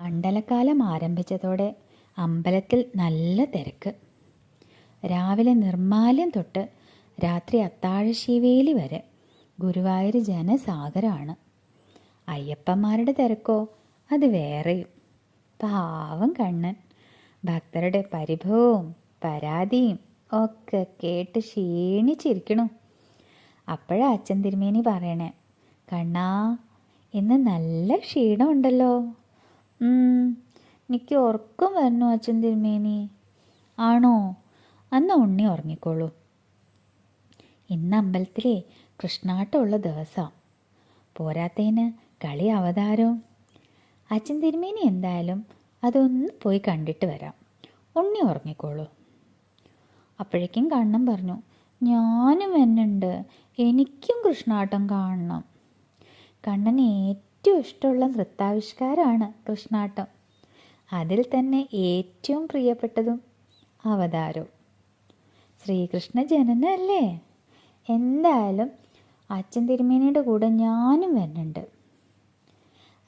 മണ്ഡലക്കാലം ആരംഭിച്ചതോടെ അമ്പലത്തിൽ നല്ല തിരക്ക്. രാവിലെ നിർമ്മാല്യം തൊട്ട് രാത്രി അത്താഴശീവേലി വരെ ഗുരുവായൂർ ജനസാഗരമാണ് അയ്യപ്പന്മാരുടെ തിരക്കോ? അത് വേറെയും. പാവം കണ്ണൻ. ഭക്തരുടെ പരിഭവവും പരാതിയും ഒക്കെ കേട്ട് ക്ഷീണിച്ചിരിക്കണു. അപ്പോഴാ അച്ഛൻ തിരുമേനി പറയണേ കണ്ണാ ഇന്ന് നല്ല ക്ഷീണമുണ്ടല്ലോ. എനിക്ക് ഉറക്കം വരണു അച്ഛൻ തിരുമേനി? ആണോ? അന്ന് ഉണ്ണി ഉറങ്ങിക്കോളൂ. ഇന്ന് അമ്പലത്തിലെ കൃഷ്ണാട്ടമുള്ള ദിവസം. പോരാത്തതിന് കളി അവതാരവും. അച്ഛൻ തിരുമേനി എന്തായാലും അതൊന്ന് പോയി കണ്ടിട്ട് വരാം. ഉണ്ണി ഉറങ്ങിക്കോളൂ. അപ്പോഴേക്കും കണ്ണം പറഞ്ഞു ഞാനും എന്നുണ്ട് എനിക്കും കൃഷ്ണാട്ടം കാണണം. കണ്ണന് ഏറ്റവും ഇഷ്ടമുള്ള നൃത്താവിഷ്കാരമാണ് കൃഷ്ണാട്ടം. അതിൽ തന്നെ ഏറ്റവും പ്രിയപ്പെട്ടതും അവതാരവും. ശ്രീകൃഷ്ണ ജനനല്ലേ? എന്തായാലും അച്ഛൻ തിരുമേനിയുടെ കൂടെ ഞാനും വരുന്നുണ്ട്.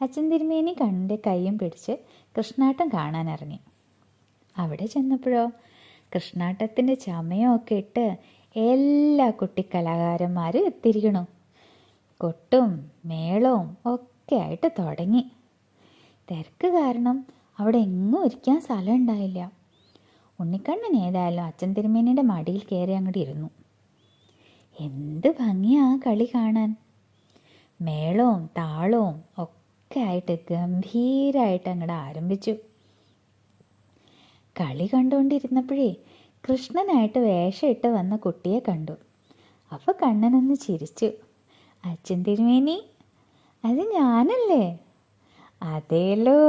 അച്ഛൻ തിരുമേനി കണ്ണിന്റെ കൈയും പിടിച്ച് കൃഷ്ണാട്ടം കാണാൻ ഇറങ്ങി അവിടെ ചെന്നപ്പോഴോ കൃഷ്ണാട്ടത്തിന്റെ ചമയമൊക്കെ ഇട്ട് എല്ലാ കുട്ടി കലാകാരന്മാരും എത്തിയിരിക്കണു. കൊട്ടും മേളവും ഒക്കെ ആയിട്ട് തുടങ്ങി. തിരക്ക് കാരണം അവിടെ എങ്ങും ഇരിക്കാൻ സ്ഥലം ഉണ്ടായില്ല. ഉണ്ണിക്കണ്ണൻ ഏതായാലും അച്ഛൻ തിരുമേനിയുടെ മടിയിൽ കയറി അങ്ങോട്ട് ഇരുന്നു. എന്ത് ഭംഗിയാ കളി കാണാൻ. മേളവും താളവും ഒക്കെ ആയിട്ട് ഗംഭീരായിട്ട് അങ്ങോട്ട് ആരംഭിച്ചു. കളി കണ്ടുകൊണ്ടിരുന്നപ്പോഴേ കൃഷ്ണനായിട്ട് വേഷമിട്ട് വന്ന കുട്ടിയെ കണ്ടു. അപ്പോൾ കണ്ണനൊന്ന് ചിരിച്ചു. അച്ഛൻ തിരുമേനി അത് ഞാനല്ലേ? അതേലോ.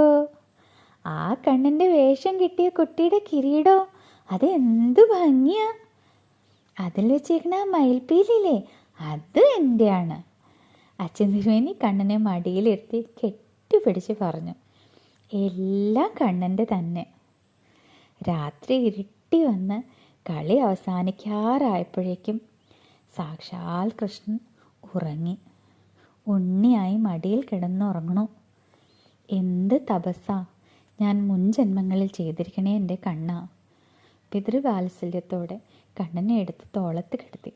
ആ കണ്ണന്റെ വേഷം കിട്ടിയ കുട്ടിയുടെ കിരീടോ അത് എന്ത് ഭംഗിയാ. അതിൽ വെച്ചേക്കണ മയിൽപ്പീലില്ലേ അത് എന്റെയാണ് അച്ഛൻ തിരുവേനി കണ്ണനെ മടിയിലിരുത്തി കെട്ടിപ്പിടിച്ച് പറഞ്ഞു എല്ലാം കണ്ണന്റെ തന്നെ. രാത്രി ഇരുട്ടി വന്ന് കളി അവസാനിക്കാറായപ്പോഴേക്കും സാക്ഷാൽ കൃഷ്ണൻ ഉറങ്ങി. ഉണ്ണിയായി മടിയിൽ കിടന്നുറങ്ങണു. എന്ത് തപസ്സാ? ഞാൻ മുൻ ജന്മങ്ങളിൽ ചെയ്തിരിക്കണേ എന്റെ കണ്ണ. പിതൃവാത്സല്യത്തോടെ കണ്ണനെ എടുത്ത് തോളത്ത് കിടത്തി.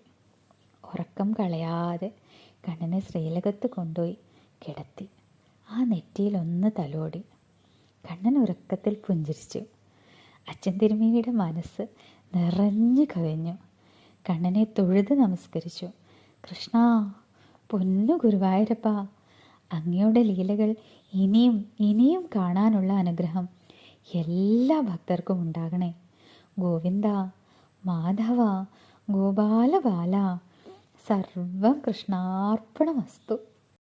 ഉറക്കം കളയാതെ കണ്ണനെ ശ്രീലകത്ത് കൊണ്ടുപോയി കിടത്തി. ആ നെറ്റിയിൽ ഒന്ന് തലോടി. കണ്ണൻ ഉറക്കത്തിൽ പുഞ്ചിരിച്ചു. അച്ഛൻ തിരുമേനിയുടെ മനസ്സ് നിറഞ്ഞു കവിഞ്ഞു. കണ്ണനെ തൊഴുത് നമസ്കരിച്ചു. കൃഷ്ണ പൊന്നു ഗുരുവായൂരപ്പ. അങ്ങയുടെ ലീലകൾ ഇനിയും ഇനിയും കാണാനുള്ള അനുഗ്രഹം എല്ലാ ഭക്തർക്കും ഉണ്ടാകണേ. ഗോവിന്ദ മാധവ ഗോപാലബാല സർവ കൃഷ്ണാർപ്പണമസ്തു.